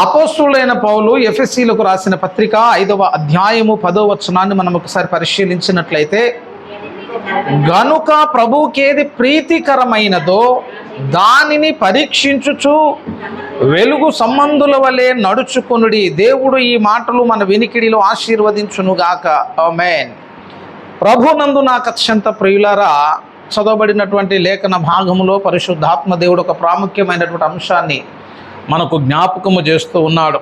అపోస్తులైన పౌలు ఎఫ్ఎస్సీలకు రాసిన పత్రిక ఐదవ అధ్యాయము పదో వచనాన్ని మనం ఒకసారి పరిశీలించినట్లయితే గనుక ప్రభుకేది ప్రీతికరమైనదో దానిని పరీక్షించుచు వెలుగు సంబంధుల వలె నడుచుకునుడి. దేవుడు ఈ మాటలు మన వినికిడిలో ఆశీర్వదించునుగాక మేన్ ప్రభునందు నాకు అత్యంత ప్రియులరా చదవబడినటువంటి లేఖన భాగములో పరిశుద్ధాత్మ దేవుడు ఒక ప్రాముఖ్యమైనటువంటి అంశాన్ని మనకు జ్ఞాపకము చేస్తూ ఉన్నాడు.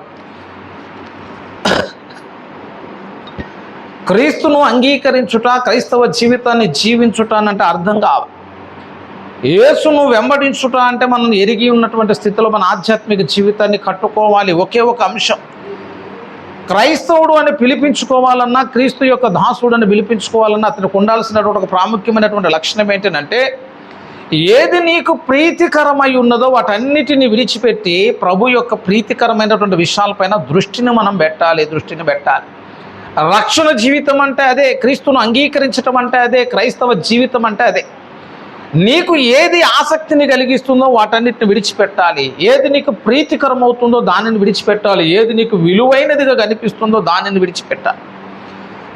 క్రీస్తును అంగీకరించుట క్రైస్తవ జీవితాన్ని జీవించుట అంటే అర్థం కాదు. యేసును వెంబడించుట అంటే మనం ఎరిగి ఉన్నటువంటి స్థితిలో మన ఆధ్యాత్మిక జీవితాన్ని కట్టుకోవాలి. ఒకే ఒక అంశం. క్రైస్తవుడు అని పిలిపించుకోవాలన్నా క్రీస్తు యొక్క దాసుడు అని పిలిపించుకోవాలన్నా అతనికి ఉండాల్సినటువంటి ఒక ప్రాముఖ్యమైనటువంటి లక్షణం ఏంటంటే ఏది నీకు ప్రీతికరమై ఉన్నదో వాటన్నిటిని విడిచిపెట్టి ప్రభు యొక్క ప్రీతికరమైనటువంటి విషయాలపైన దృష్టిని మనం పెట్టాలి దృష్టిని పెట్టాలి. రక్షణ జీవితం అంటే అదే క్రీస్తును అంగీకరించటం అంటే అదే క్రైస్తవ జీవితం అంటే అదే. నీకు ఏది ఆసక్తిని కలిగిస్తుందో వాటన్నిటిని విడిచిపెట్టాలి. ఏది నీకు ప్రీతికరమవుతుందో దానిని విడిచిపెట్టాలి. ఏది నీకు విలువైనదిగా కనిపిస్తుందో దానిని విడిచిపెట్టాలి.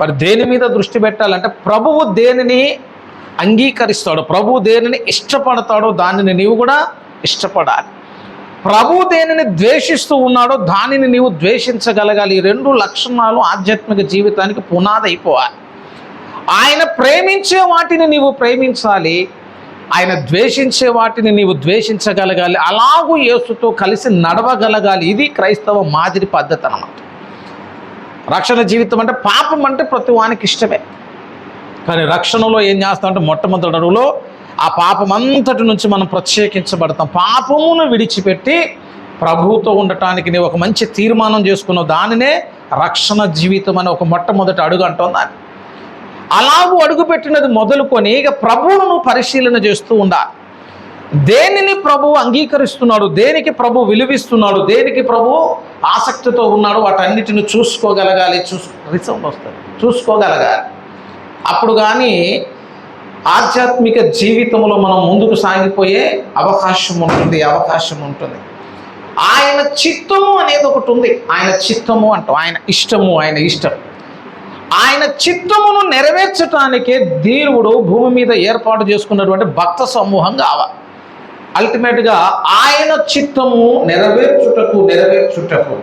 మరి దేని మీద దృష్టి పెట్టాలంటే ప్రభువు దేనిని అంగీకరిస్తాడో. ప్రభు దేనిని ఇష్టపడతాడో దానిని నీవు కూడా ఇష్టపడాలి. ప్రభు దేనిని ద్వేషిస్తూ ఉన్నాడో దానిని నీవు ద్వేషించగలగాలి. ఈ రెండు లక్షణాలు ఆధ్యాత్మిక జీవితానికి పునాది అయిపోవాలి ఆయన ప్రేమించే వాటిని నీవు ప్రేమించాలి. ఆయన ద్వేషించే వాటిని నీవు ద్వేషించగలగాలి. అలాగూ యేసుతో కలిసి నడవగలగాలి. ఇది క్రైస్తవ మాదిరి పద్ధతి అన్నమాట. రక్షణ జీవితం అంటే పాపం అంటే ప్రతి వానికి ఇష్టమే. కానీ రక్షణలో ఏం చేస్తామంటే మొట్టమొదటి అడుగులో ఆ పాపం అంతటి నుంచి మనం ప్రత్యేకించబడతాం. పాపమును విడిచిపెట్టి ప్రభువుతో ఉండటానికి నీవు ఒక మంచి తీర్మానం చేసుకున్నావు. దానినే రక్షణ జీవితం అనే ఒక మొట్టమొదటి అడుగు అంటాం దాన్ని అలాగూ అడుగుపెట్టినది మొదలుకొని ఇక ప్రభువును పరిశీలన చేస్తూ ఉండాలి దేనిని ప్రభు అంగీకరిస్తున్నాడు? దేనికి ప్రభు విలువిస్తున్నాడు? దేనికి ప్రభు ఆసక్తితో ఉన్నాడు? వాటన్నిటిని చూసుకోగలగాలి. చూసు రిసౌండ్ వస్తుంది. చూసుకోగలగాలి. అప్పుడు కానీ ఆధ్యాత్మిక జీవితంలో మనం ముందుకు సాగిపోయే అవకాశం ఉంటుంది అవకాశం ఉంటుంది. ఆయన చిత్తము అనేది ఒకటి ఉంది. ఆయన చిత్తము అంటాం. ఆయన ఇష్టము ఆయన ఇష్టం. ఆయన చిత్తమును నెరవేర్చటానికే దేవుడు భూమి మీద ఏర్పాటు చేసుకున్నటువంటి భక్త సమూహం కావాలి అల్టిమేట్గా ఆయన చిత్తము నెరవేర్చుటకు నెరవేర్చుటకు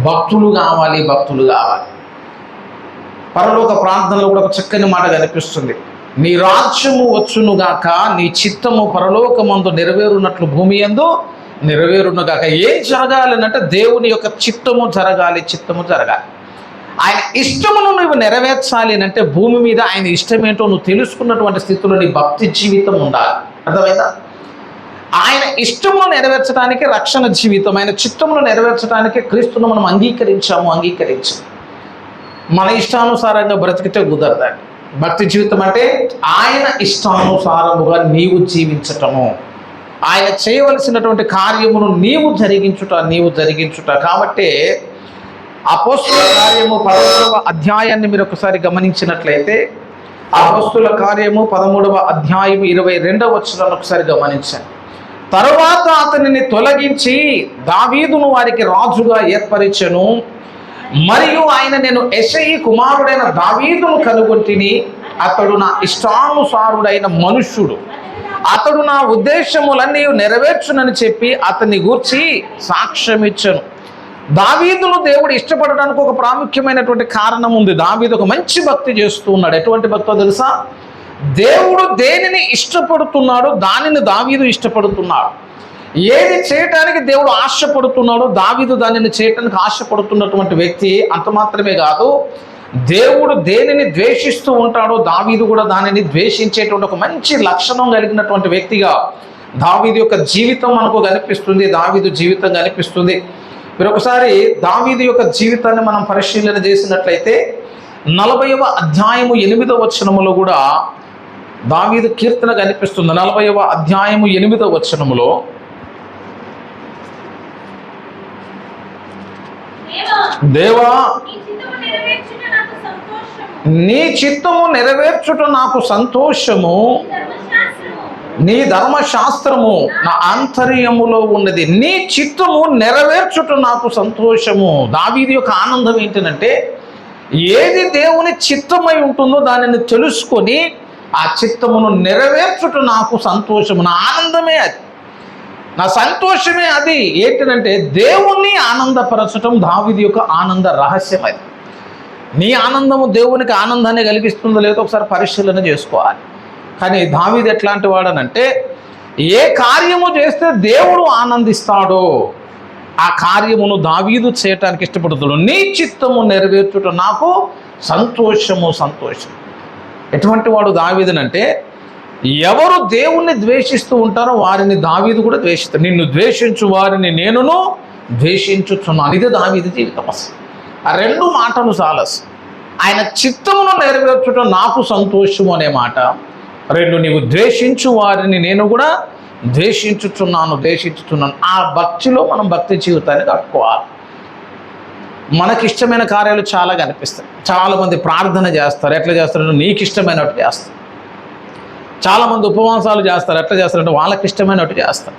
భక్తులు కావాలి భక్తులు కావాలి. పరలోక ప్రాంతంలో కూడా ఒక చక్కని మాట కనిపిస్తుంది. నీ రాజ్యము వచ్చునుగాక నీ చిత్తము పరలోకమందు నెరవేరునట్లు భూమి ఎందు నెరవేరునుగాక. ఏం జరగాలి అంటే దేవుని యొక్క చిత్తము జరగాలి చిత్తము జరగాలి. ఆయన ఇష్టమును నువ్వు నెరవేర్చాలి అని అంటే భూమి మీద ఆయన ఇష్టమేంటో నువ్వు తెలుసుకున్నటువంటి స్థితిలో నీ భక్తి జీవితం ఉండాలి. అర్థమైందా? ఆయన ఇష్టమును నెరవేర్చడానికి రక్షణ జీవితం ఆయన చిత్తమును నెరవేర్చడానికి క్రీస్తును మనం అంగీకరించాము అంగీకరించాము. మన ఇష్టానుసారంగా బ్రతికితే కుదరదండి భక్తి జీవితం అంటే ఆయన ఇష్టానుసారముగా నీవు జీవించటము. ఆయన చేయవలసినటువంటి కార్యమును నీవు జరిగించుట నీవు జరిగించుట. కాబట్టి అపోస్తుల కార్యము పదమూడవ అధ్యాయాన్ని మీరు ఒకసారి గమనించినట్లయితే అపోస్తుల కార్యము పదమూడవ అధ్యాయము ఇరవై రెండవ వచ్చిన ఒకసారి గమనించండి. తరువాత అతనిని తొలగించి దావీదును వారికి రాజుగా ఏర్పరిచెను. మరియు ఆయన నేను ఎసయి కుమారుడైన దావీదును కనుగొంటిని. అతడు నా ఇష్టానుసారుడైన మనుష్యుడు. అతడు నా ఉద్దేశములన్నీ నెరవేర్చునని చెప్పి అతన్ని గూర్చి సాక్ష్యమిచ్చను. దావీదును దేవుడు ఇష్టపడడానికి ఒక ప్రాముఖ్యమైనటువంటి కారణం ఉంది దావీదు ఒక మంచి భక్తి చేస్తూ ఉన్నాడు ఎటువంటి భక్తో తెలుసా? దేవుడు దేనిని ఇష్టపడుతున్నాడో దానిని దావీదు ఇష్టపడుతున్నాడు. ఏది చేయటానికి దేవుడు ఆశపడుతున్నాడో దావీదు దానిని చేయటానికి ఆశపడుతున్నటువంటి వ్యక్తి అంత మాత్రమే కాదు. దేవుడు దేనిని ద్వేషిస్తూ ఉంటాడో దావీదు కూడా దానిని ద్వేషించేటువంటి ఒక మంచి లక్షణం కలిగినటువంటి వ్యక్తిగా దావీదు యొక్క జీవితం మనకు కనిపిస్తుంది దావీదు జీవితం కనిపిస్తుంది. మీరు ఒకసారి దావీదు యొక్క జీవితాన్ని మనం పరిశీలన చేసినట్లయితే నలభైవ అధ్యాయము ఎనిమిదవ వచనములో కూడా దావీదు కీర్తన కనిపిస్తుంది. నలభైవ అధ్యాయము ఎనిమిదవ వచనములో దేవా, నీ చిత్తము నెరవేర్చుట నాకు సంతోషము. నీ ధర్మశాస్త్రము. నా ఆంతర్యములో ఉన్నది. నీ చిత్తము నెరవేర్చుట నాకు సంతోషము. దావీది యొక్క ఆనందం ఏంటంటే ఏది దేవుని చిత్తమై ఉంటుందో దానిని తెలుసుకొని ఆ చిత్తమును నెరవేర్చుట నాకు సంతోషము. నా ఆనందమే అది. నా సంతోషమే అది. ఏంటంటే దేవుణ్ణి ఆనందపరచటం దావిది యొక్క ఆనంద రహస్యం అది. నీ ఆనందము దేవునికి ఆనందాన్ని కలిగిస్తుందో లేదో ఒకసారి పరిశీలన చేసుకోవాలి. కానీ దావిది ఎట్లాంటి వాడనంటే ఏ కార్యము చేస్తే దేవుడు ఆనందిస్తాడో ఆ కార్యమును దావీదు చేయటానికి ఇష్టపడుతుడు నీ చిత్తము నెరవేర్చుట నాకు సంతోషము సంతోషం. ఎటువంటి వాడు దావీదునంటే ఎవరు దేవుణ్ణి ద్వేషిస్తూ ఉంటారో వారిని దావీదు కూడా ద్వేషిస్తారు నిన్ను ద్వేషించు వారిని నేనును ద్వేషించుచున్నాను. ఇది దావీది జీవితం అసలు ఆ రెండు మాటలు చాలస్. ఆయన చిత్తమును నెరవేర్చడం నాకు సంతోషము అనే మాట. రెండు నీవు ద్వేషించు వారిని నేను కూడా ద్వేషించుచున్నాను ద్వేషించుచున్నాను. ఆ భక్తిలో మనం భక్తి జీవితాన్ని కట్టుకోవాలి. మనకి ఇష్టమైన కార్యాలు చాలా కనిపిస్తాయి. చాలామంది ప్రార్థన చేస్తారు. ఎట్లా చేస్తారు? నీకు ఇష్టమైనట్టు చేస్తారు. చాలామంది ఉపవాసాలు చేస్తారు. ఎట్లా చేస్తారంటే వాళ్ళకి ఇష్టమైనట్టు చేస్తారు.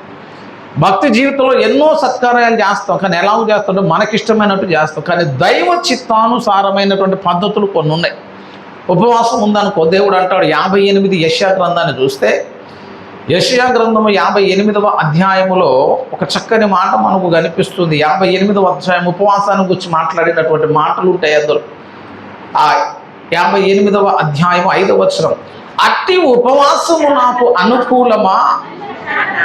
భక్తి జీవితంలో ఎన్నో సత్కార్యాలు చేస్తాం. కానీ ఎలా చేస్తుంటే మనకి ఇష్టమైనట్టు చేస్తాం. కానీ దైవ చిత్తానుసారమైనటువంటి పద్ధతులు కొన్ని ఉన్నాయి. ఉపవాసం ఉందనుకో దేవుడు అంటాడు యాభై ఎనిమిది యశ్యా గ్రంథాన్ని చూస్తే యషయా గ్రంథము యాభై ఎనిమిదవ అధ్యాయములో ఒక చక్కని మాట మనకు కనిపిస్తుంది. యాభై ఎనిమిదవ అధ్యాయం ఉపవాసాన్ని గురించి మాట్లాడినటువంటి మాటలు ఉంటాయి అందులో. ఆ యాభై ఎనిమిదవ అధ్యాయం ఐదవ వచనం. అట్టి ఉపవాసము నాకు అనుకూలమా?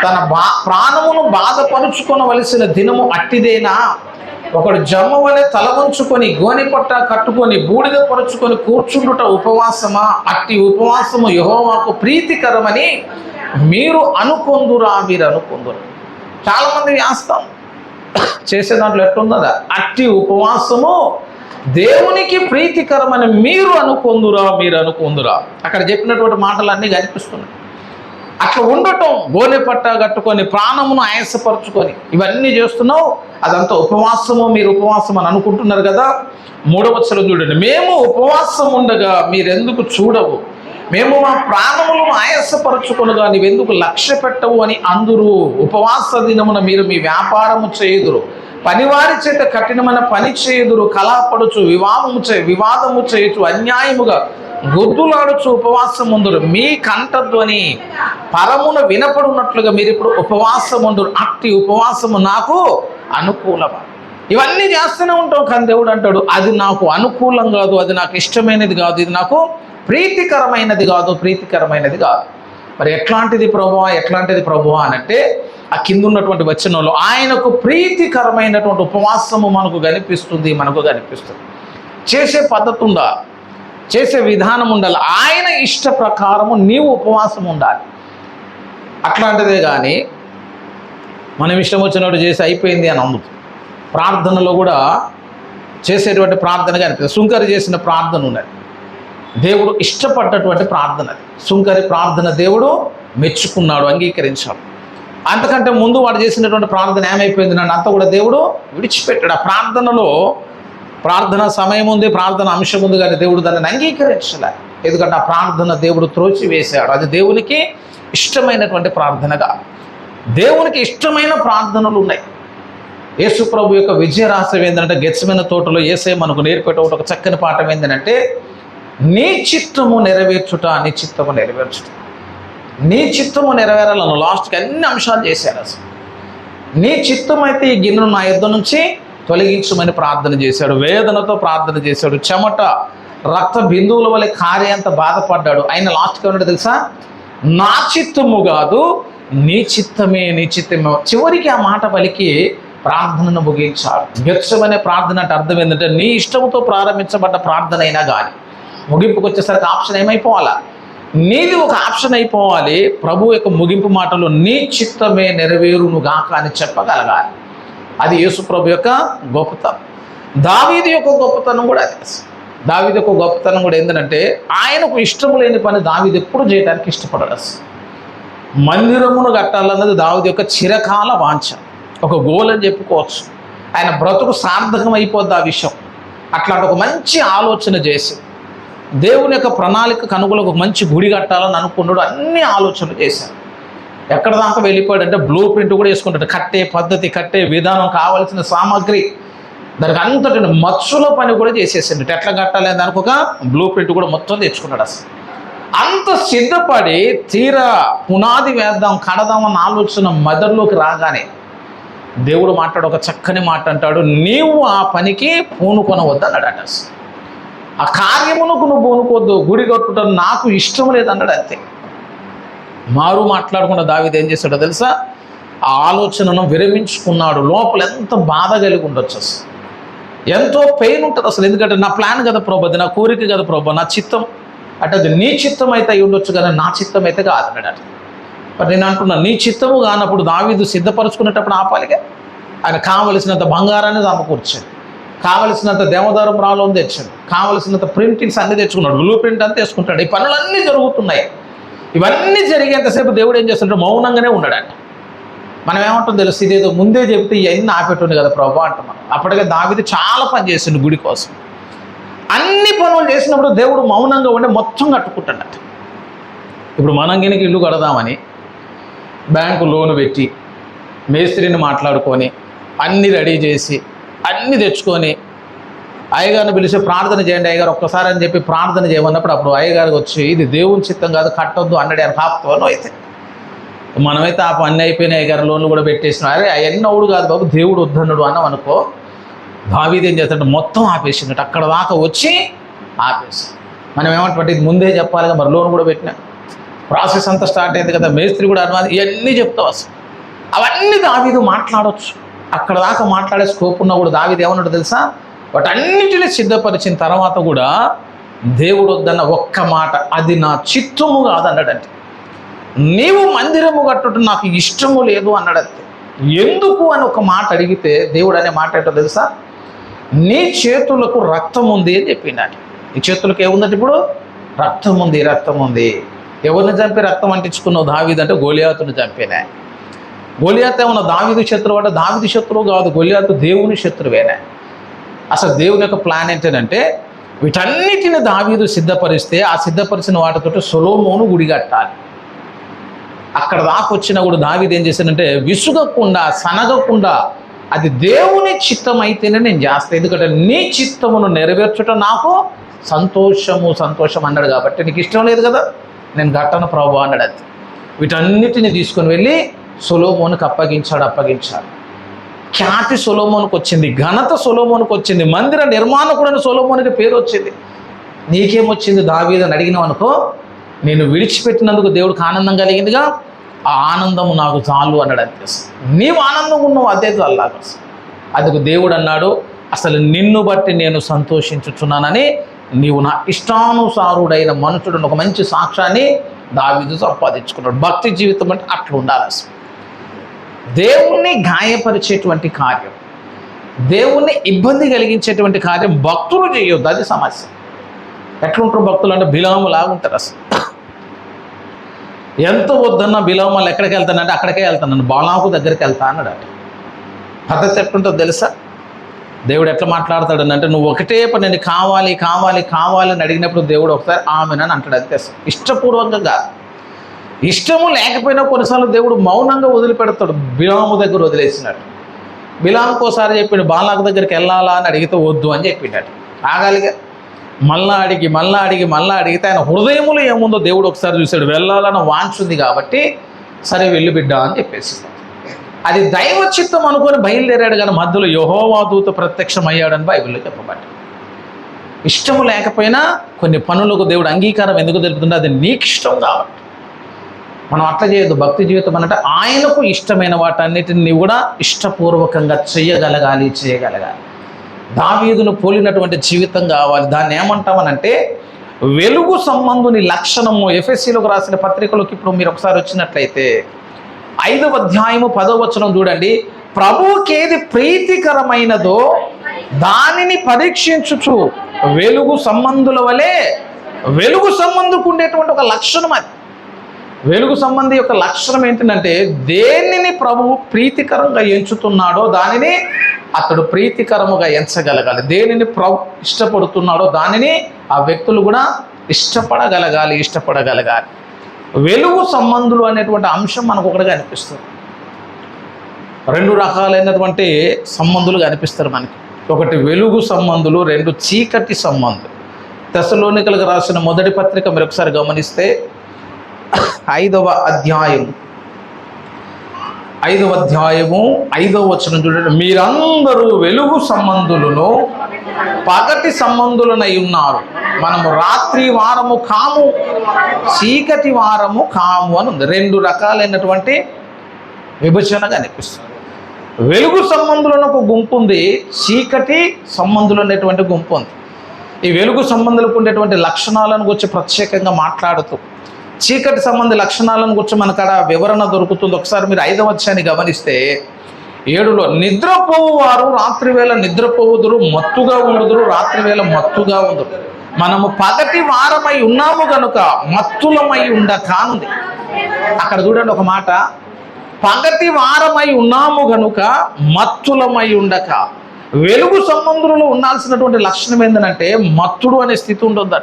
తన బా ప్రాణమును బాధపరుచుకొనవలసిన దినము అట్టిదేనా? ఒకడు జమ్మ వలె తల ఉంచుకొని గోని పట్ట కట్టుకొని బూడిద పరుచుకొని కూర్చుండుట ఉపవాసమా? అట్టి ఉపవాసము యహోవాకు ప్రీతికరమని మీరు అనుకొందురా మీరు అనుకొందురు. చాలామంది వేస్తాం చేసే దాంట్లో ఎట్టుందా అట్టి ఉపవాసము దేవునికి ప్రీతికరమని మీరు అనుకుందురా మీరు అనుకుందురా. అక్కడ చెప్పినటువంటి మాటలన్నీ కనిపిస్తున్నాయి. అట్లా ఉండటం గోనె పట్ట కట్టుకొని ప్రాణమును ఆయాసపరుచుకొని ఇవన్నీ చేస్తున్నావు. అదంతా ఉపవాసము మీరు ఉపవాసం అని అనుకుంటున్నారు కదా. మూడవచ్చరం చూడండి. మేము ఉపవాసం ఉండగా మీరెందుకు చూడవు? మేము మా ప్రాణములను ఆయాసపరచుకొనగా నీవెందుకు లక్ష్య పెట్టవు అని అందరూ? ఉపవాస దినమున మీరు మీ వ్యాపారము చేయుదురు. పనివారి చేత కఠినమైన పని చేయుదురు కళాపడుచు వివాహము చే వివాదము చేయొచ్చు అన్యాయముగా గుద్దులాడుచు ఉపవాసం ఉందరు మీ కంఠధ్వని పరమున వినపడున్నట్లుగా మీరు ఇప్పుడు ఉపవాసం ఉందరు అట్టి ఉపవాసము నాకు అనుకూలమా? ఇవన్నీ చేస్తూనే ఉంటాం కానీ దేవుడు అంటాడు అది నాకు అనుకూలం కాదు అది నాకు ఇష్టమైనది కాదు ఇది నాకు ప్రీతికరమైనది కాదు ప్రీతికరమైనది కాదు. మరి ఎట్లాంటిది ప్రభువా ఎట్లాంటిది ప్రభువా అనంటే అంటే ఆ కింద ఉన్నటువంటి వచనంలో ఆయనకు ప్రీతికరమైనటువంటి ఉపవాసము మనకు కనిపిస్తుంది మనకు కనిపిస్తుంది. చేసే పద్ధతి ఉందా చేసే విధానం ఉండాలి. ఆయన ఇష్ట ప్రకారము నీవు ఉపవాసం ఉండాలి. అట్లాంటిదే కానీ మనం ఇష్టం వచ్చినట్టు చేసి అయిపోయింది అని అందుతుంది ప్రార్థనలో కూడా చేసేటువంటి ప్రార్థన కనిపిస్తుంది. సుంకరి చేసిన ప్రార్థన ఉన్నది దేవుడు ఇష్టపడ్డటువంటి ప్రార్థన అది. సుంకరి ప్రార్థన దేవుడు మెచ్చుకున్నాడు అంగీకరించాడు. అంతకంటే ముందు వాడు చేసినటువంటి ప్రార్థన ఏమైపోయింది నన్ను? అంతా కూడా దేవుడు విడిచిపెట్టాడు. ఆ ప్రార్థనలో ప్రార్థన సమయం ఉంది ప్రార్థన అంశం ఉంది కానీ దేవుడు దాన్ని అంగీకరించలే. ఎందుకంటే ఆ ప్రార్థన దేవుడు త్రోచి వేశాడు అది దేవునికి ఇష్టమైనటువంటి ప్రార్థనగా. దేవునికి ఇష్టమైన ప్రార్థనలు ఉన్నాయి. యేసు ప్రభు యొక్క విజయ రహస్యం ఏంటంటే గెచ్చమైన తోటలో ఏసే మనకు నేర్పేట ఒక చక్కని పాఠం ఏంటంటే నీ చిత్తము నెరవేర్చుట నీ చిత్తము నెరవేర్చుట. నీ చిత్తము నెరవేరాలను లాస్ట్కి అన్ని అంశాలు చేశాడు అసలు. నీ చిత్తం అయితే ఈ గిన్నెను నా యుద్ధ నుంచి తొలగించమని ప్రార్థన చేశాడు. వేదనతో ప్రార్థన చేశాడు. చెమట రక్త బిందువుల వల్ల కార్యంత బాధపడ్డాడు. ఆయన లాస్ట్కి ఏమన్నాడు తెలుసా? నా చిత్తము కాదు నీ చిత్తమే నీ చిత్తమే. చివరికి ఆ మాట పలికి ప్రార్థనను ముగించాడు. గెచ్చమనే ప్రార్థన అంటే అర్థం ఏంటంటే నీ ఇష్టంతో ప్రారంభించబడ్డ ప్రార్థన అయినా కానీ ముగింపుకు వచ్చేసరికి ఆప్షన్ ఏమైపోవాలా? నీది ఒక ఆప్షన్ అయిపోవాలి. ప్రభు యొక్క ముగింపు మాటలు నీ చిత్తమే నెరవేరును గాక అని చెప్పగలగాలి. అది యేసు ప్రభు యొక్క గొప్పతనం. దావీది యొక్క గొప్పతనం కూడా అది. దావీది యొక్క గొప్పతనం కూడా ఏంటంటే ఆయనకు ఇష్టం లేని పని దావీది ఎప్పుడు చేయడానికి ఇష్టపడడు. అసలు మందిరమును కట్టాలన్నది దావీది యొక్క చిరకాల వాంఛ. ఒక గోల్ అని చెప్పుకోవచ్చు. ఆయన బ్రతుకు సార్థకం అయిపోద్ది ఆ విషయం. అట్లాంటి ఒక మంచి ఆలోచన చేసి దేవుని యొక్క ప్రణాళిక కనుగొలకు ఒక మంచి గుడి కట్టాలని అనుకున్నాడు. అన్ని ఆలోచనలు చేశాడు. ఎక్కడ దాకా వెళ్ళిపోయాడు అంటే బ్లూ ప్రింట్ కూడా వేసుకుంటాడు. కట్టే పద్ధతి కట్టే విధానం కావాల్సిన సామాగ్రి. దానికి అంతటి మచ్చులో పని కూడా చేసేసిండు. ఎట్లా కట్టాలి అని దానికి ఒక బ్లూ ప్రింట్ కూడా మొత్తం తెచ్చుకున్నాడు అసలు. అంత సిద్ధపడి తీరా పునాది వేద్దాం కడదాం అన్న ఆలోచన మదర్లోకి రాగానే దేవుడు మాట్లాడు ఒక చక్కని మాట అంటాడు. నీవు ఆ పనికి పూనుకొనవద్దు అన్నాడు అట అసలు. ఆ కార్యమునకు నువ్వు పూనుకోవద్దు గుడి కట్టుట నాకు ఇష్టం లేదన్నాడు అంతే. మారు మాట్లాడకుండా దావిది ఏం చేశాడో తెలుసా? ఆ ఆలోచనను విరమించుకున్నాడు. లోపల ఎంత బాధ కలిగి ఉండొచ్చు అసలు. ఎంతో పెయిన్ ఉంటుంది అసలు. ఎందుకంటే నా ప్లాన్ కదా ప్రభు అది నా కోరిక కదా ప్రభు నా చిత్తం. అంటే అది నీ చిత్తం అయితే అయి ఉండొచ్చు కానీ నా చిత్తం అయితే కాదు అన్నాడు మరి నేను అంటున్నా నీ చిత్తము కానప్పుడు దావీదు సిద్ధపరచుకునేటప్పుడు ఆపాలిగా? ఆయన కావలసినంత బంగారాన్ని సమకూర్చాడు కావలసినంత దేవదారం రాళ్ళు తెచ్చాడు. కావలసినంత ప్రింటింగ్స్ అన్ని తెచ్చుకున్నాడు. బ్లూ ప్రింట్ అంతా తెచ్చుకుంటాడు ఈ పనులన్నీ జరుగుతున్నాయి. ఇవన్నీ జరిగేంతసేపు దేవుడు ఏం చేస్తుంటాడు మౌనంగానే ఉన్నాడంట. మనం ఏమంటాం తెలుసు? ఇదేదో ముందే చెప్తే ఇవన్నీ ఆపెట్టుండే కదా ప్రభు అంటాం మనం. అప్పటికే దావిది చాలా పని చేసిండు గుడి కోసం. అన్ని పనులు చేసినప్పుడు దేవుడు మౌనంగా ఉండి మొత్తం కట్టుకుంటాడట. ఇప్పుడు మనం గినక ఇల్లు కడదామని బ్యాంకు లోను పెట్టి మేస్త్రిని మాట్లాడుకొని అన్నీ రెడీ చేసి అన్నీ తెచ్చుకొని అయ్యగారిని పిలిచి ప్రార్థన చేయండి అయ్యగారు ఒక్కసారి అని చెప్పి ప్రార్థన చేయమన్నప్పుడు అప్పుడు అయ్యగారికి వచ్చి ఇది దేవుని చిత్తం కాదు కట్టొద్దు అన్నడే అని కాపుతోనో అయితే. మనమైతే ఆ పని అయిపోయిన అయ్యగారు లోన్లు కూడా పెట్టేసిన. అరే అవన్నీ అవుడు కాదు బాబు దేవుడు వద్దన్నాడు అన్నాం అనుకో భావిది ఏం చేస్తాడు మొత్తం ఆపేసిందట అక్కడ దాకా వచ్చి ఆపేసి. మనం ఏమంటే ముందే ముందే చెప్పాలిగా మరి లోన్ కూడా పెట్టినా? ప్రాసెస్ అంతా స్టార్ట్ అయింది కదా మేస్త్రి కూడా అనుమానం ఇవన్నీ చెప్తావు అసలు. అవన్నీ దావీదు మాట్లాడవచ్చు అక్కడ దాకా మాట్లాడే స్కోప్ ఉన్నా కూడా దావిది ఏమన్నాడు తెలుసా? వాటన్నిటిని సిద్ధపరిచిన తర్వాత కూడా దేవుడు వద్దన్న ఒక్క మాట అది నా చిత్తము కాదన్నాడంటే నీవు మందిరము కట్టుట నాకు ఇష్టము లేదు అన్నాడంతే ఎందుకు అని ఒక మాట అడిగితే దేవుడు అనే మాట ఏంటో తెలుసా? నీ చేతులకు రక్తం ఉంది అని చెప్పిండాడు నీ చేతులకు ఏముందంటే ఇప్పుడు? రక్తం ఉంది రక్తం ఉంది. ఎవరిని చంపి రక్తం అంటించుకున్నావు? దావిదంటే గోలియాతుని చంపినా. గొలియాత్ ఏమన్నా దావిదు శత్రువు అంటే దావిదు శత్రువు కాదు గొలియాత్ దేవుని శత్రువేనే. అసలు దేవుని యొక్క ప్లాన్ ఏంటంటే వీటన్నిటిని దావీదు సిద్ధపరిస్తే ఆ సిద్ధపరిచిన వాటితో సొలోమోను గుడి కట్టాలి. అక్కడ దాకా వచ్చినా కూడా దావీదు ఏం చేశానంటే విసుగకుండా సనగకుండా అది దేవుని చిత్తం అయితేనే నేను చేస్తాను ఎందుకంటే నీ చిత్తమును నెరవేర్చుట నాకు సంతోషము సంతోషం అన్నాడు కాబట్టి నీకు ఇష్టం లేదు కదా నేను గట్టను ప్రభు అన్నాడు అది. వీటన్నిటిని తీసుకొని వెళ్ళి సొలోమోనికి అప్పగించాడు అప్పగించాడు. ఖ్యాతి సొలోమోనికి వచ్చింది ఘనత సొలోమోనికి వచ్చింది మందిర నిర్మాణకుడని సొలోమోనికి పేరు వచ్చింది నీకేమొచ్చింది దావీదని అడిగినావు అనుకో నేను విడిచిపెట్టినందుకు దేవుడికి ఆనందం కలిగిందిగా ఆ ఆనందము నాకు చాలు అన్నాడు అంతే నీవు ఆనందంగా ఉన్నావు అదే చాలు అందుకు దేవుడు అన్నాడు అసలు నిన్ను బట్టి నేను సంతోషించుచున్నానని నీవు నా ఇష్టానుసారుడైన మనుషుడు ఒక మంచి సాక్ష్యాన్ని దావీదు సంపాదించుకున్నాడు. భక్తి జీవితం అంటే అట్లా ఉండాలి అసలు. దేవుణ్ణి గాయపరిచేటువంటి కార్యం దేవుణ్ణి ఇబ్బంది కలిగించేటువంటి కార్యం భక్తులు చేయొద్దు అది సమస్య. ఎట్లుంటారు భక్తులు అంటే బిలాము ఉంటారు అసలు. ఎంత వద్దన్నా బిలాము ఎక్కడికి వెళ్తానంటే అక్కడికే వెళ్తానండి బాలాకు దగ్గరికి వెళ్తా అన్నాడు అట. పద్ధతి ఎట్లుంటుందో తెలుసా? దేవుడు ఎట్లా మాట్లాడతాడని అంటే నువ్వు ఒకటే పని నేను కావాలి కావాలి కావాలి అని అడిగినప్పుడు దేవుడు ఒకసారి ఆమెనని అంటాడు అంతే ఇష్టపూర్వకంగా కాదు. ఇష్టము లేకపోయినా కొన్నిసార్లు దేవుడు మౌనంగా వదిలిపెడతాడు. బిలాము దగ్గర వదిలేసినట్టు బిలాంకి ఒకసారి చెప్పిండు బాలాకు దగ్గరికి వెళ్ళాలా అని అడిగితే వద్దు అని చెప్పిండట ఆగాలిగా. మళ్ళా అడిగి మళ్ళా అడిగి మళ్ళా అడిగితే ఆయన హృదయములు ఏముందో దేవుడు ఒకసారి చూశాడు. వెళ్ళాలని వాంచుంది కాబట్టి సరే వెళ్ళి బిడ్డ అని చెప్పేసి. అది దైవ చిత్తం అనుకొని బయలుదేరాడు కానీ మధ్యలో యహోవాదూత ప్రత్యక్షం అయ్యాడని బైబిల్లో చెప్పబట్టి ఇష్టము లేకపోయినా కొన్ని పనులకు దేవుడు అంగీకారం ఎందుకు తెలుపుతుంటే అది నీకు ఇష్టం కాబట్టి. మనం అట్లా చేయొద్దు. భక్తి జీవితం అంటే ఆయనకు ఇష్టమైన వాటన్నిటిని నీవు కూడా ఇష్టపూర్వకంగా చేయగలగాలి చేయగలగాలి. దావీదును పోలినటువంటి జీవితం కావాలి. దాన్ని ఏమంటామనంటే వెలుగు సంబంధుని లక్షణము ఎఫ్ఎస్సీలకు రాసిన పత్రికలోకి ఇప్పుడు మీరు ఒకసారి వచ్చినట్లయితే ఐదవ అధ్యాయము పదవ వచనం చూడండి. ప్రభువుకేది ప్రీతికరమైనదో దానిని పరీక్షించుచు. వెలుగు సంబంధుల వలె వెలుగు సంబంధుకు ఉండేటువంటి ఒక లక్షణం అది. వెలుగు సంబంధి యొక్క లక్షణం ఏంటంటే దేనిని ప్రభువు ప్రీతికరంగా ఎంచుతున్నాడో దానిని అతడు ప్రీతికరముగా ఎంచగలగాలి. దేనిని ప్రభు ఇష్టపడుతున్నాడో దానిని ఆ వ్యక్తులు కూడా ఇష్టపడగలగాలి ఇష్టపడగలగాలి. వెలుగు సంబంధులు అనేటువంటి అంశం మనకు ఒకటిగా అనిపిస్తుంది. రెండు రకాలైనటువంటి సంబంధులు కనిపిస్తారు మనకి. ఒకటి వెలుగు సంబంధులు రెండు చీకటి సంబంధులు. దశలోనికలకు రాసిన మొదటి పత్రిక మీరు ఒకసారి గమనిస్తే ఐదవ అధ్యాయం. ఐదవ అధ్యాయము ఐదవ వచనం చూడండి. మీరందరూ వెలుగు సంబంధులను పగటి సంబంధులనై ఉన్నారు. మనము రాత్రి వారము కాము చీకటి వారము కాము అని ఉంది. రెండు రకాలైనటువంటి విభజన కనిపిస్తుంది. వెలుగు సంబంధులను ఒక గుంపు ఉంది చీకటి సంబంధులు అనేటువంటి గుంపు ఉంది. ఈ వెలుగు సంబంధులకు ఉండేటువంటి లక్షణాలను గురించి ప్రత్యేకంగా మాట్లాడుతూ చీకటి సంబంధి లక్షణాలను గురించి మనకు అక్కడ వివరణ దొరుకుతుంది. ఒకసారి మీరు ఐదవ అధ్యాయాన్ని గమనిస్తే ఏడులో నిద్రపోవు వారు రాత్రి వేళ నిద్రపోవుదురు మత్తుగా ఉండుదురు రాత్రి వేళ మత్తుగా ఉందురు మనము పగటి వారమై ఉన్నాము గనుక మత్తులమై ఉండ కానుంది అక్కడ చూడండి ఒక మాట. పగటి వారమై ఉన్నాము గనుక మత్తులమై ఉండక. వెలుగు సంబంధులు ఉండాల్సినటువంటి లక్షణం ఏంటంటే మత్తుడు అనే స్థితి ఉండొద్దట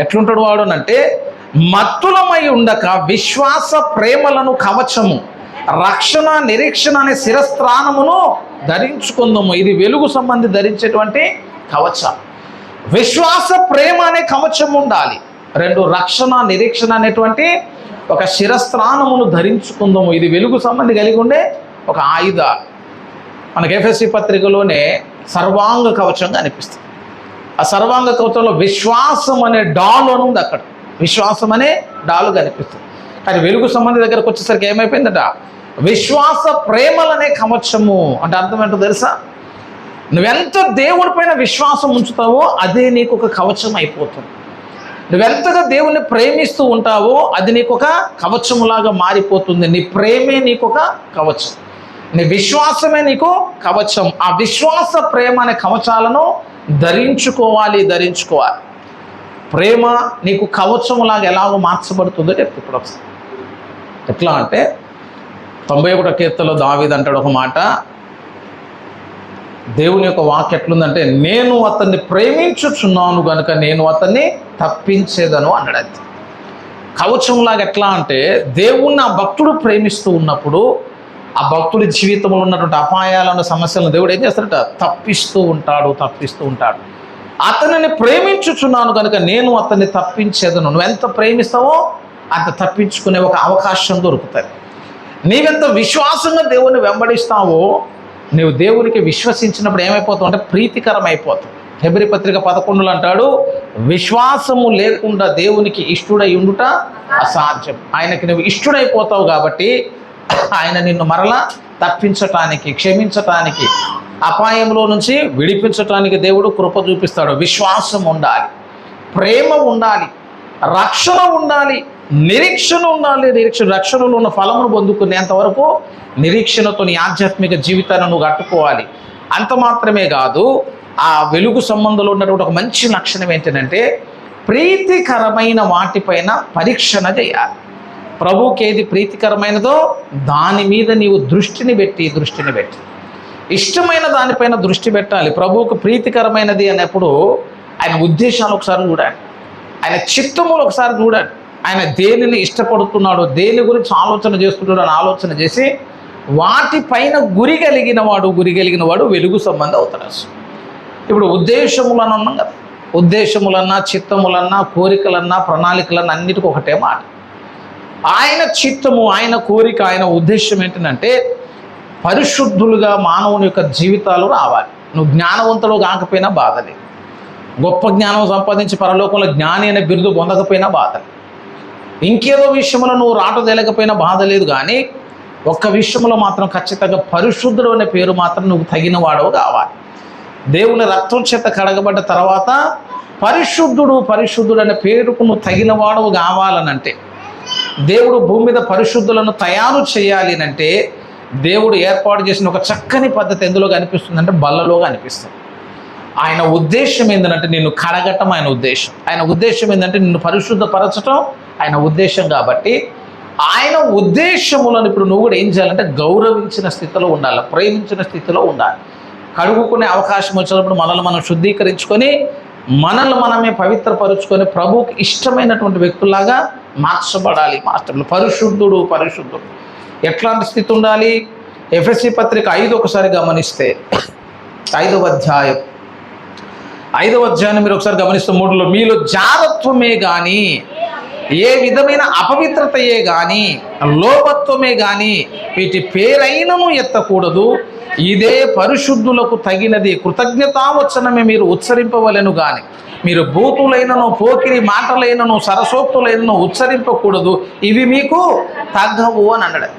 ఎట్లుంటాడు వాడు అంటే మత్తులమై ఉండక విశ్వాస ప్రేమలను కవచము రక్షణ నిరీక్షణ అనే శిరస్త్రానమును ధరించుకుందాము. ఇది వెలుగు సంబంధి ధరించేటువంటి కవచం. విశ్వాస ప్రేమ అనే కవచం ఉండాలి. రెండు రక్షణ నిరీక్షణ అనేటువంటి ఒక శిరస్త్రానమును ధరించుకుందాము. ఇది వెలుగు సంబంధి కలిగి ఉండే ఒక ఆయుధ మనకి ఎఫ్ఎస్సి పత్రికలోనే సర్వాంగ కవచంగా అనిపిస్తుంది. ఆ సర్వాంగ కవచంలో విశ్వాసం అనే డాల్ అని ఉంది అక్కడ. విశ్వాసం అనే డాలు కనిపిస్తుంది. కానీ వెలుగు సంబంధి దగ్గరకు వచ్చేసరికి ఏమైపోయిందట? విశ్వాస ప్రేమలనే కవచము. అంటే అర్థం ఏంటో తెలుసా? నువ్వెంత దేవుడి పైన విశ్వాసం ఉంచుతావో అదే నీకు ఒక కవచం అయిపోతుంది. నువ్వెంతగా దేవుణ్ణి ప్రేమిస్తూ ఉంటావో అది నీకు ఒక కవచములాగా మారిపోతుంది. నీ ప్రేమే నీకు ఒక కవచం. నీ విశ్వాసమే నీకు కవచం. ఆ విశ్వాస ప్రేమ అనే కవచాలను ధరించుకోవాలి ధరించుకోవాలి. ప్రేమ నీకు కవచంలాగా ఎలాగో మార్చబడుతుందో చెప్తే ఇప్పుడు ఒకసారి ఎట్లా అంటే తొంభై ఒకటో కీర్తలో దావీద్ అంటాడు ఒక మాట దేవుని యొక్క వాక్య ఎట్లుందంటే నేను అతన్ని ప్రేమించుచున్నాను కనుక నేను అతన్ని తప్పించేదను అన్నాడు అది కవచంలాగా ఎట్లా అంటే దేవుణ్ణి ఆ భక్తుడు ప్రేమిస్తూ ఉన్నప్పుడు ఆ భక్తుడి జీవితంలో ఉన్నటువంటి అపాయాలను సమస్యలను దేవుడు ఏం చేస్తాడట? తప్పిస్తూ ఉంటాడు తప్పిస్తూ ఉంటాడు. అతనిని ప్రేమించుచున్నాను కనుక నేను అతన్ని తప్పించేదను. నువ్వు ఎంత ప్రేమిస్తావో అంత తప్పించుకునే ఒక అవకాశం దొరుకుతుంది. నీవెంత విశ్వాసంగా దేవుని వెంబడిస్తావో నువ్వు దేవునికి విశ్వసించినప్పుడు ఏమైపోతావు అంటే ప్రీతికరం అయిపోతావు హెబ్రి పత్రిక పదకొండులు అంటాడు విశ్వాసము లేకుండా దేవునికి ఇష్టుడై ఉండుట అసాధ్యం. ఆయనకి నువ్వు ఇష్టుడైపోతావు కాబట్టి ఆయన నిన్ను మరలా తప్పించటానికి క్షమించటానికి అపాయంలో నుంచి విడిపించటానికి దేవుడు కృప చూపిస్తాడు. విశ్వాసం ఉండాలి ప్రేమ ఉండాలి రక్షణ ఉండాలి నిరీక్షణ ఉండాలి. నిరీక్షణ రక్షణలో ఉన్న ఫలమును పొందుకునేంత వరకు నిరీక్షణతో నీ ఆధ్యాత్మిక జీవితాన్ని నువ్వు కట్టుకోవాలి. అంత మాత్రమే కాదు ఆ వెలుగు సంబంధంలో ఉన్నటువంటి ఒక మంచి లక్షణం ఏంటంటే ప్రీతికరమైన వాటిపైన పరీక్షణ చేయాలి. ప్రభుకి ఏది ప్రీతికరమైనదో దాని మీద నీవు దృష్టిని పెట్టి దృష్టిని పెట్టి. ఇష్టమైన దానిపైన దృష్టి పెట్టాలి. ప్రభువుకు ప్రీతికరమైనది అనేప్పుడు ఆయన ఉద్దేశాలు ఒకసారి చూడండి ఆయన చిత్తములు ఒకసారి చూడండి ఆయన దేనిని ఇష్టపడుతున్నాడో దేని గురించి ఆలోచన చేస్తున్నాడో అని ఆలోచన చేసి వాటిపైన గురి కలిగిన వాడు గురి కలిగిన వాడు వెలుగు సంబంధం అవుతాడు ఇప్పుడు ఉద్దేశములను అన్నాం కదా. ఉద్దేశములన్నా చిత్తములన్నా కోరికలన్నా ప్రణాళికలన్నా అన్నిటికీ ఒకటే మాట. ఆయన చిత్తము ఆయన కోరిక ఆయన ఉద్దేశం ఏంటంటే పరిశుద్ధులుగా మానవుని యొక్క జీవితాలు రావాలి. నువ్వు జ్ఞానవంతుడు కాకపోయినా బాధలే గొప్ప జ్ఞానం సంపాదించి పరలోకంలో జ్ఞాని అనే బిరుదు పొందకపోయినా బాధ లేదు. ఇంకేదో విషయంలో నువ్వు రాట తేలకపోయినా బాధ లేదు కానీ ఒక్క విషయంలో మాత్రం ఖచ్చితంగా పరిశుద్ధుడు అనే పేరు మాత్రం నువ్వు తగిన వాడవు కావాలి. దేవుని రక్తం చేత కడగబడ్డ తర్వాత పరిశుద్ధుడు పరిశుద్ధుడు అనే పేరుకు నువ్వు తగిన వాడవు కావాలనంటే దేవుడు భూమి మీద పరిశుద్ధులను తయారు చేయాలి అంటే దేవుడు ఏర్పాటు చేసిన ఒక చక్కని పద్ధతి ఎందులో కనిపిస్తుందంటే బల్లలో కనిపిస్తుంది. ఆయన ఉద్దేశం ఏంటంటే నిన్ను కడగటం ఆయన ఉద్దేశం. ఆయన ఉద్దేశం ఏంటంటే నిన్ను పరిశుద్ధపరచటం ఆయన ఉద్దేశం కాబట్టి ఆయన ఉద్దేశములను ఇప్పుడు నువ్వు కూడా ఏం చేయాలంటే గౌరవించిన స్థితిలో ఉండాలి ప్రేమించిన స్థితిలో ఉండాలి. కడుగుకునే అవకాశం వచ్చినప్పుడు మనల్ని మనం శుద్ధీకరించుకొని మనల్ని మనమే పవిత్రపరుచుకొని ప్రభువుకి ఇష్టమైనటువంటి వ్యక్తులాగా మార్చబడాలి మాస్టర్లు పరిశుద్ధుడు పరిశుద్ధుడు. ఎట్లాంటి స్థితి ఉండాలి? ఎఫ్ఎస్సి పత్రిక ఐదు ఒకసారి గమనిస్తే ఐదవ అధ్యాయం. ఐదవ అధ్యాయాన్ని మీరు ఒకసారి గమనిస్తే మూడులో మీలో జారత్వమే కానీ ఏ విధమైన అపవిత్రతయే కానీ లోపత్వమే కానీ వీటి పేరైనను ఎత్తకూడదు. ఇదే పరిశుద్ధులకు తగినది. కృతజ్ఞతావచనమే మీరు ఉచ్చరింపవలను కానీ మీరు బూతులైనను పోకిరి మాటలైనను సరసోక్తులైనను ఉచ్చరింపకూడదు. ఇవి మీకు తగ్గవు అని అన్నాడు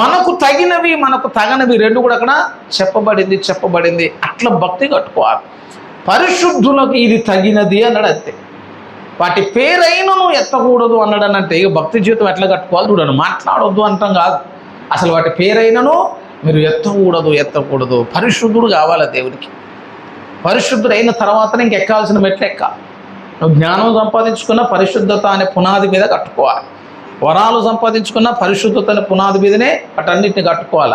మనకు తగినవి మనకు తగనవి రెండు కూడా అక్కడ చెప్పబడింది చెప్పబడింది. అట్లా భక్తి కట్టుకోవాలి. పరిశుద్ధులకు ఇది తగినది అన్నాడు అంతే. వాటి పేరైనను ఎత్తకూడదు అన్నాడనంటే ఇక భక్తి జీవితం ఎట్లా కట్టుకోవాలి చూడండి. మాట్లాడొద్దు అంటాం కాదు. అసలు వాటి పేరైనను మీరు ఎత్తకూడదు ఎత్తకూడదు. పరిశుద్ధుడు కావాలి దేవుడికి పరిశుద్ధుడైన తర్వాత ఇంక ఎక్కాల్సిన మెట్లు ఎక్క. నువ్వు జ్ఞానం సంపాదించుకున్న పరిశుద్ధత అనే పునాది మీద కట్టుకోవాలి. వరాలు సంపాదించుకున్న పరిశుద్ధత అనే పునాది మీదనే వాటన్నిటిని కట్టుకోవాలి?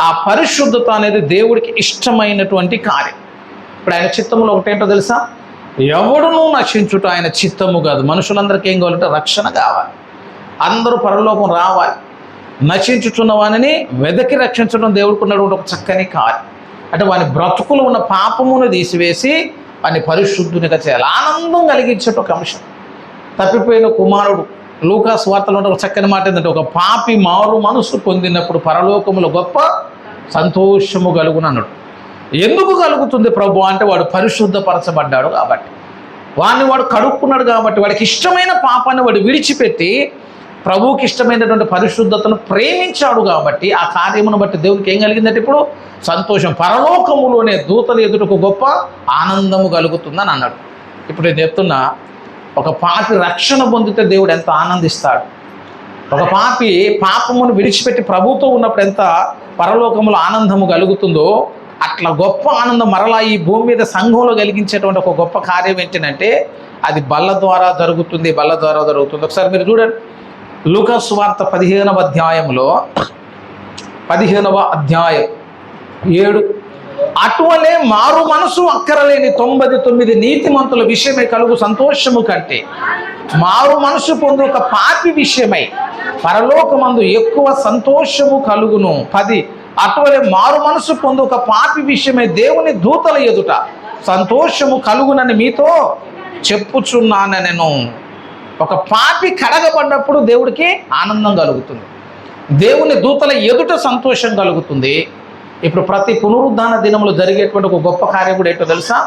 ఆ పరిశుద్ధత అనేది దేవుడికి ఇష్టమైనటువంటి కార్యం. ఇప్పుడు ఆయన చిత్తంలో ఒకటేంటో తెలుసా? ఎవడునూ నశించుట ఆయన చిత్తము కాదు. మనుషులందరికీ ఏం కావాలంటే రక్షణ కావాలి. అందరూ పరలోకం రావాలి. నశించుచున్న వానిని వెదకి రక్షించడం దేవుడికి ఉన్నటువంటి ఒక చక్కని కార్యం. అంటే వాని బ్రతుకులు ఉన్న పాపమును తీసివేసి వాని పరిశుద్ధునిగా చేయాలి. ఆనందం కలిగించేట ఒక అంశం. తప్పిపోయిన కుమారుడు లూకాస్ వార్తలో ఒక చక్కని మాట ఏంటంటే ఒక పాపి మారు మనసు పొందినప్పుడు పరలోకములు గొప్ప సంతోషము కలుగునన్నాడు ఎందుకు కలుగుతుంది ప్రభు అంటే వాడు పరిశుద్ధపరచబడ్డాడు కాబట్టి. వాడిని వాడు కడుక్కున్నాడు కాబట్టి వాడికి ఇష్టమైన పాపాన్ని వాడు విడిచిపెట్టి ప్రభువుకి ఇష్టమైనటువంటి పరిశుద్ధతను ప్రేమించాడు కాబట్టి ఆ కార్యమును బట్టి దేవునికి ఏం కలిగిందంటే ఇప్పుడు సంతోషం. పరలోకములోనే దూతలు ఎదుటకు గొప్ప ఆనందము కలుగుతుందని అన్నాడు. ఇప్పుడు నేను చెప్తున్నా ఒక పాపి రక్షణ పొందితే దేవుడు ఎంత ఆనందిస్తాడు? ఒక పాపి పాపమును విడిచిపెట్టి ప్రభుతో ఉన్నప్పుడు ఎంత పరలోకములో ఆనందము కలుగుతుందో అట్లా గొప్ప ఆనందం మరలా ఈ భూమి మీద సంఘంలో కలిగించేటువంటి ఒక గొప్ప కార్యం ఏంటంటే అది బల్ల ద్వారా జరుగుతుంది బల్ల ద్వారా జరుగుతుంది. ఒకసారి మీరు చూడండి. లూకాసు వార్త పదిహేనవ అధ్యాయంలో పదిహేనవ అధ్యాయం ఏడు. అటువలే మారు మనసు అక్కరలేని తొంభై తొమ్మిది నీతిమంతుల విషయమై కలుగు సంతోషము కంటే మారు మనసు పొందు ఒక పాపి విషయమై పరలోకమందు ఎక్కువ సంతోషము కలుగును. పది. అటువలే మారు మనసు పొందు ఒక పాపి విషయమై దేవుని దూతల ఎదుట సంతోషము కలుగునని మీతో చెప్పుచున్నాను నేను ఒక పాపి కడగబడినప్పుడు దేవుడికి ఆనందం కలుగుతుంది. దేవుని దూతల ఎదుట సంతోషం కలుగుతుంది. ఇప్పుడు ప్రతి పునరుద్ధాన దినములు జరిగేటువంటి ఒక గొప్ప కార్యం కూడా ఏంటో తెలుసా?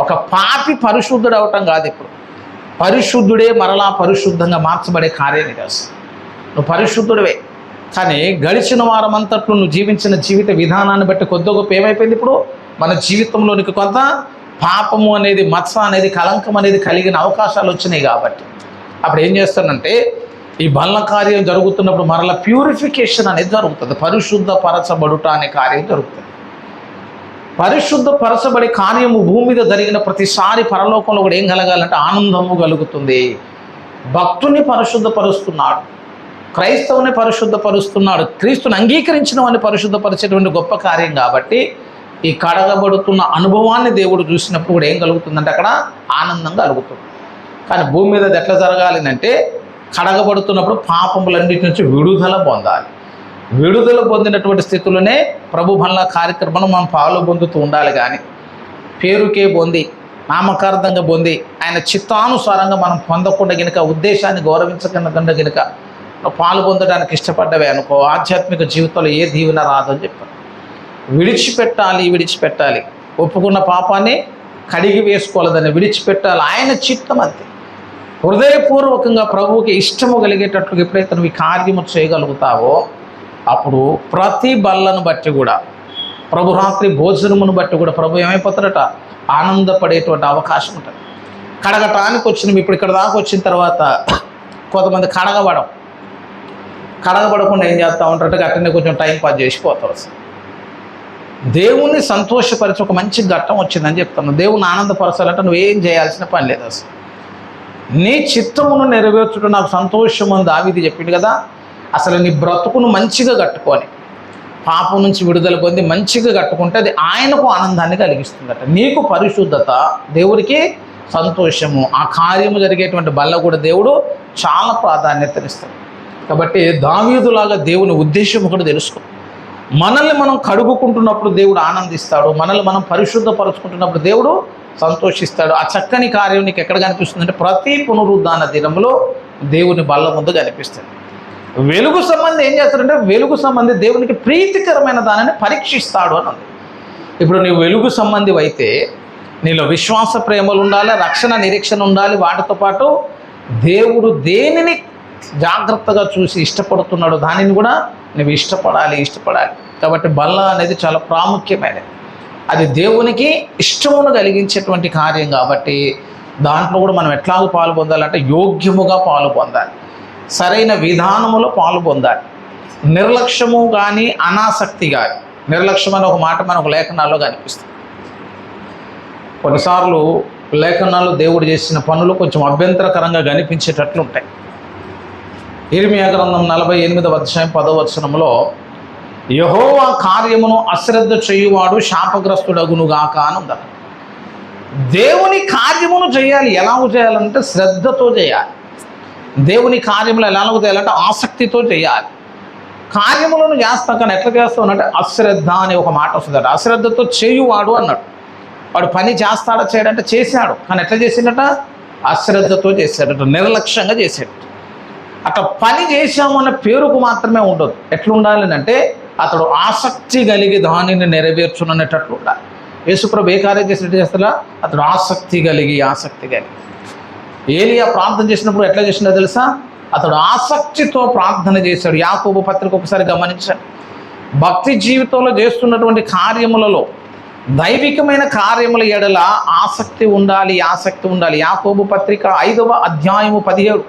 ఒక పాపి పరిశుద్ధుడు అవటం కాదు ఇప్పుడు. పరిశుద్ధుడే మరలా పరిశుద్ధంగా మార్చబడే కార్యం కాదు నువ్వు పరిశుద్ధుడివే. కానీ గడిచిన వారం అంతట్లో నువ్వు జీవించిన జీవిత విధానాన్ని బట్టి కొద్ది గొప్ప ఏమైపోయింది ఇప్పుడు? మన జీవితంలోనికి కొంత పాపము అనేది మత్స అనేది కలంకం అనేది కలిగిన అవకాశాలు వచ్చినాయి కాబట్టి. అప్పుడు ఏం చేస్తానంటే ఈ బల్ల కార్యం జరుగుతున్నప్పుడు మరలా ప్యూరిఫికేషన్ అనేది జరుగుతుంది. పరిశుద్ధ పరచబడుట అనే కార్యం జరుగుతుంది. పరిశుద్ధ పరచబడి కార్యము భూమి మీద జరిగిన ప్రతిసారి పరలోకంలో కూడా ఏం కలగాలంటే ఆనందము కలుగుతుంది. భక్తుని పరిశుద్ధపరుస్తున్నాడు. క్రైస్తవుని పరిశుద్ధపరుస్తున్నాడు. క్రీస్తుని అంగీకరించిన వాడిని పరిశుద్ధపరిచేటువంటి గొప్ప కార్యం కాబట్టి ఈ కడగబడుతున్న అనుభవాన్ని దేవుడు చూసినప్పుడు కూడా ఏం కలుగుతుందంటే అక్కడ ఆనందం కలుగుతుంది. కానీ భూమి మీద అది ఎట్లా జరగాలి అంటే కడగబడుతున్నప్పుడు పాపములన్నిటి నుంచి విడుదల పొందాలి. విడుదల పొందినటువంటి స్థితిలోనే ప్రభు భల్ల కార్యక్రమం మనం పాలు పొందుతూ ఉండాలి కానీ. పేరుకే పొంది నామకార్థంగా పొంది ఆయన చిత్తానుసారంగా మనం పొందకుండా గనుక ఉద్దేశాన్ని గౌరవించకుండా గనుక పాలు పొందడానికి ఇష్టపడ్డవే అనుకో ఆధ్యాత్మిక జీవితంలో ఏ దీవెన రాదని చెప్పారు. విడిచిపెట్టాలి విడిచిపెట్టాలి. ఒప్పుకున్న పాపాన్ని కడిగి వేసుకోలేదని విడిచిపెట్టాలి. ఆయన చిత్తం అంతే. హృదయపూర్వకంగా ప్రభువుకి ఇష్టము కలిగేటట్లుగా ఎప్పుడైతే నువ్వు ఈ కార్యము చేయగలుగుతావో అప్పుడు ప్రతి బల్లను బట్టి కూడా ప్రభు రాత్రి భోజనమును బట్టి కూడా ప్రభు ఏమైపోతారట ఆనందపడేటువంటి అవకాశం ఉంటుంది. కడగటానికి వచ్చిన ఇప్పుడు ఇక్కడ దాకా వచ్చిన తర్వాత కొంతమంది కడగబడం కడగబడకుండా ఏం చేస్తూ ఉంటారంటే అట్టనే కొంచెం టైం పాస్ చేసిపోతారు సార్ దేవుణ్ణి సంతోషపరిచి ఒక మంచి ఘట్టం వచ్చిందని చెప్తాను. దేవుణ్ణి ఆనందపరచాలంటే నువ్వు ఏం చేయాల్సిన పని లేదు అసలు. నీ చిత్తమును నెరవేర్చుట నాకు సంతోషం అని దావిది చెప్పింది కదా. అసలు నీ బ్రతుకును మంచిగా కట్టుకొని పాపం నుంచి విడుదల పొంది మంచిగా కట్టుకుంటే అది ఆయనకు ఆనందాన్ని కలిగిస్తుందట. నీకు పరిశుద్ధత దేవుడికి సంతోషము ఆ కార్యము జరిగేటువంటి బల్ల కూడా దేవుడు చాలా ప్రాధాన్యతనిస్తాడు కాబట్టి దావీదులాగా దేవుని ఉద్దేశం ఒకటి తెలుసుకో. మనల్ని మనం కడుగుకుంటున్నప్పుడు దేవుడు ఆనందిస్తాడు మనల్ని మనం పరిశుద్ధపరుచుకుంటున్నప్పుడు దేవుడు సంతోషిస్తాడు. ఆ చక్కని కార్యం నీకు ఎక్కడ కనిపిస్తుందంటే ప్రతి పునరుద్ధాన దినంలో దేవుని బల్ల ముందు కనిపిస్తుంది. వెలుగు సంబంధి ఏం చేస్తాడంటే వెలుగు సంబంధి దేవునికి ప్రీతికరమైన దానిని పరీక్షిస్తాడు అని ఉంది. ఇప్పుడు నీవు వెలుగు సంబంధి అయితే నీలో విశ్వాస ప్రేమలు ఉండాలి రక్షణ నిరీక్షణ ఉండాలి. వాటితో పాటు దేవుడు దేనిని జాగ్రత్తగా చూసి ఇష్టపడుతున్నాడో దానిని కూడా నువ్వు ఇష్టపడాలి ఇష్టపడాలి. కాబట్టి బల్ల అనేది చాలా ప్రాముఖ్యమైనది. అది దేవునికి ఇష్టమును కలిగించేటువంటి కార్యం కాబట్టి దాంట్లో కూడా మనం ఎట్లాగ పాలు పొందాలంటే యోగ్యముగా పాలు పొందాలి. సరైన విధానములో పాలు పొందాలి. నిర్లక్ష్యము కానీ అనాసక్తి కానీ నిర్లక్ష్యం అనే ఒక మాట మనకు లేఖనాల్లో కనిపిస్తుంది. కొన్నిసార్లు లేఖనాలు దేవుడు చేసిన పనులు కొంచెం అభ్యంతరకరంగా కనిపించేటట్లు ఉంటాయి ఇరిమియా గ్రంథం నలభై ఎనిమిదవ అధ్యాయం పదవ వచనంలో యహోవా కార్యమును అశ్రద్ధ చేయువాడు శాపగ్రస్తుడగునుగాక అని ఉంది దేవుని కార్యమును చేయాలి. ఎలాగ చేయాలంటే శ్రద్ధతో చేయాలి. దేవుని కార్యములు ఎలాగ చేయాలంటే ఆసక్తితో చేయాలి. కార్యములను చేస్తాం కానీ ఎట్లా చేస్తావు అంటే అశ్రద్ధ అనే ఒక మాట వస్తుందట. అశ్రద్ధతో చేయువాడు అన్నాడు. వాడు పని చేస్తాడా చేయడంటే చేశాడు. కానీ ఎట్లా చేసిండట అశ్రద్ధతో చేశాడట. నిర్లక్ష్యంగా చేశాడు. అట్లా పని చేశాము అన్న పేరుకు మాత్రమే ఉండదు. ఎట్లుండాలి అంటే అతడు ఆసక్తి కలిగి దానిని నెరవేర్చుననేటట్లు ఉండాలి. యేసుప్రభు ఏ కార్యం చేసినట్టు చేస్తారా అతడు ఆసక్తి కలిగి ఆసక్తి కలిగి. ఏలియా ప్రార్థన చేసినప్పుడు ఎట్లా చేసినా తెలుసా? అతడు ఆసక్తితో ప్రార్థన చేశాడు. యాకోబు పత్రిక ఒకసారి గమనించాడు. భక్తి జీవితంలో చేస్తున్నటువంటి కార్యములలో దైవికమైన కార్యముల ఎడల ఆసక్తి ఉండాలి ఆసక్తి ఉండాలి. యాకోబు పత్రిక ఐదవ అధ్యాయము పదిహేడు.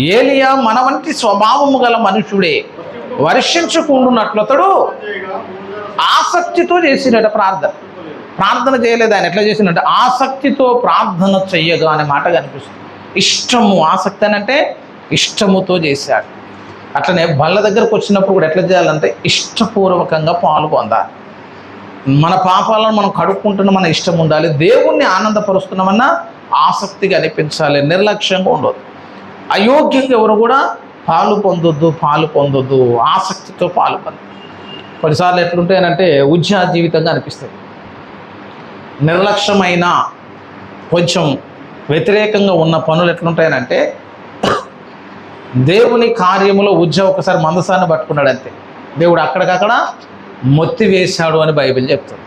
ఏలియా మన వంటి స్వభావము గల మనుషుడే. వర్షించుకుంటున్నట్లు అతడు ఆసక్తితో చేసినట ప్రార్థన. ప్రార్థన చేయలేదు ఆయన. ఎట్లా చేసినట్టు ఆసక్తితో ప్రార్థన చెయ్యగా అనే మాట కనిపిస్తుంది. ఇష్టము ఆసక్తి అని అంటే ఇష్టముతో చేశాడు. అట్లనే బల్ల దగ్గరకు వచ్చినప్పుడు కూడా ఎట్లా చేయాలంటే ఇష్టపూర్వకంగా పాల్గొందాలి మన పాపాలను మనం కడుక్కుంటున్న మన ఇష్టం ఉండాలి. దేవుణ్ణి ఆనందపరుస్తున్నామన్నా ఆసక్తిగా అనిపించాలి నిర్లక్ష్యంగా ఉండదు అయోగ్యంగా ఎవరు కూడా పాలు పొందొద్దు పాలు పొందొద్దు ఆసక్తితో పాలు పొందు కొన్నిసార్లు ఎట్లుంటాయనంటే ఉద్యా జీవితంగా అనిపిస్తుంది. నిర్లక్ష్యమైన కొంచెం వ్యతిరేకంగా ఉన్న పనులు ఎట్లుంటాయనంటే దేవుని కార్యములో ఉద్య ఒకసారి మందసాన్ని పట్టుకున్నాడు అంతే. దేవుడు అక్కడికక్కడ మొత్తి వేశాడు అని బైబిల్ చెప్తుంది.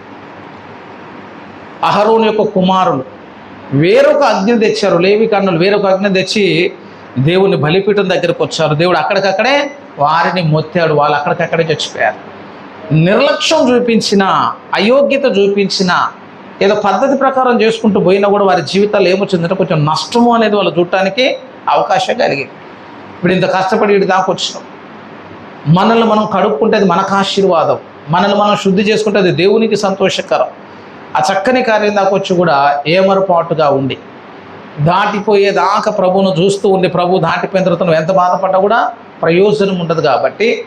అహరోన్ యొక్క కుమారులు వేరొక అగ్ని తెచ్చారు లేవి కన్నులు వేరొక అగ్ని తెచ్చి దేవుని బలిపీఠం దగ్గరకు వచ్చారు. దేవుడు అక్కడికక్కడే వారిని మొత్తాడు. వాళ్ళు అక్కడికక్కడే చచ్చిపోయారు. నిర్లక్ష్యం చూపించిన అయోగ్యత చూపించిన ఏదో పద్ధతి ప్రకారం చేసుకుంటూ పోయినా కూడా వారి జీవితాలు ఏమొచ్చిందంటే కొంచెం నష్టము అనేది వాళ్ళు చూడటానికి అవకాశం కలిగింది. ఇప్పుడు ఇంత కష్టపడి ఇటు దాకా వచ్చినాం. మనల్ని మనం కడుక్కుంటే అది మనకు ఆశీర్వాదం. మనల్ని మనం శుద్ధి చేసుకుంటే అది దేవునికి సంతోషకరం. ఆ చక్కని కార్యం దాకా వచ్చి కూడా ఏమరపాటుగా ఉండి దాటిపోయేదాకా ప్రభువును చూస్తూ ఉండి ప్రభు దాటిపోయిన తర్వాత నువ్వు ఎంత బాధపడ్డా కూడా ప్రయోజనం ఉండదు కాబట్టి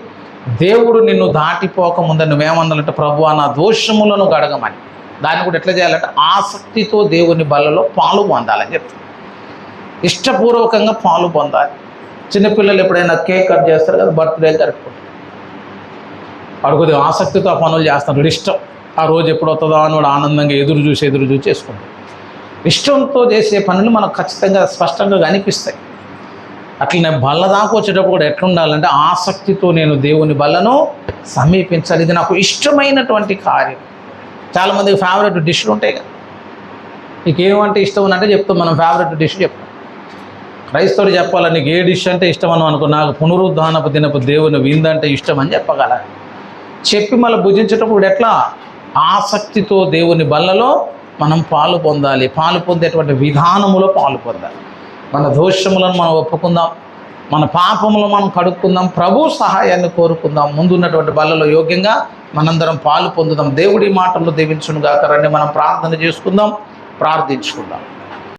దేవుడు నిన్ను దాటిపోకముందని నువ్వేమన్నాలంటే ప్రభు నా దోషములను గడగమని దాన్ని కూడా ఎట్లా చేయాలంటే ఆసక్తితో దేవుని బలలో పాలు పొందాలని చెప్తాను ఇష్టపూర్వకంగా పాలు పొందాలి. చిన్నపిల్లలు ఎప్పుడైనా కేక్ కట్ చేస్తారు కదా బర్త్డే జరుపుకుంటారు. వాడు కొద్దిగా ఆసక్తితో ఆ పనులు చేస్తాడు. ఇష్టం. ఆ రోజు ఎప్పుడు వస్తుందో అని వాడు ఆనందంగా ఎదురు చూసి ఎదురు చూసి చేసుకుంటాడు. ఇష్టంతో చేసే పనులు మనకు ఖచ్చితంగా స్పష్టంగా కనిపిస్తాయి. అట్లనే బల్ల దాకా వచ్చేటప్పుడు కూడా ఎట్లుండాలంటే ఆసక్తితో నేను దేవుని బల్లను సమీపించాలి. ఇది నాకు ఇష్టమైనటువంటి కార్యం. చాలామందికి ఫేవరెట్ డిష్లు ఉంటాయి కదా. నీకు ఏమంటే ఇష్టం అంటే చెప్తాం. మనం ఫేవరెట్ డిష్ చెప్తాం. క్రైస్తవుడు చెప్పాలని నీకు ఏ డిష్ అంటే ఇష్టం అని అనుకో నాకు పునరుద్ధానపు దినపు దేవుని విందంటే ఇష్టం అని చెప్పగల చెప్పి మళ్ళీ భుజించేటప్పుడు ఎట్లా? ఆసక్తితో దేవుని బల్లలో మనం పాలు పొందాలి. పాలు పొందేటువంటి విధానములో పాలు పొందాలి. మన దోషములను మనం ఒప్పుకుందాం. మన పాపములు మనం కడుక్కుందాం. ప్రభు సహాయాన్ని కోరుకుందాం. ముందున్నటువంటి బలలో యోగ్యంగా మనందరం పాలు పొందుదాం. దేవుడి మాటల్లో దీవించునుగా రండి మనం ప్రార్థన చేసుకుందాం. ప్రార్థించుకుందాం.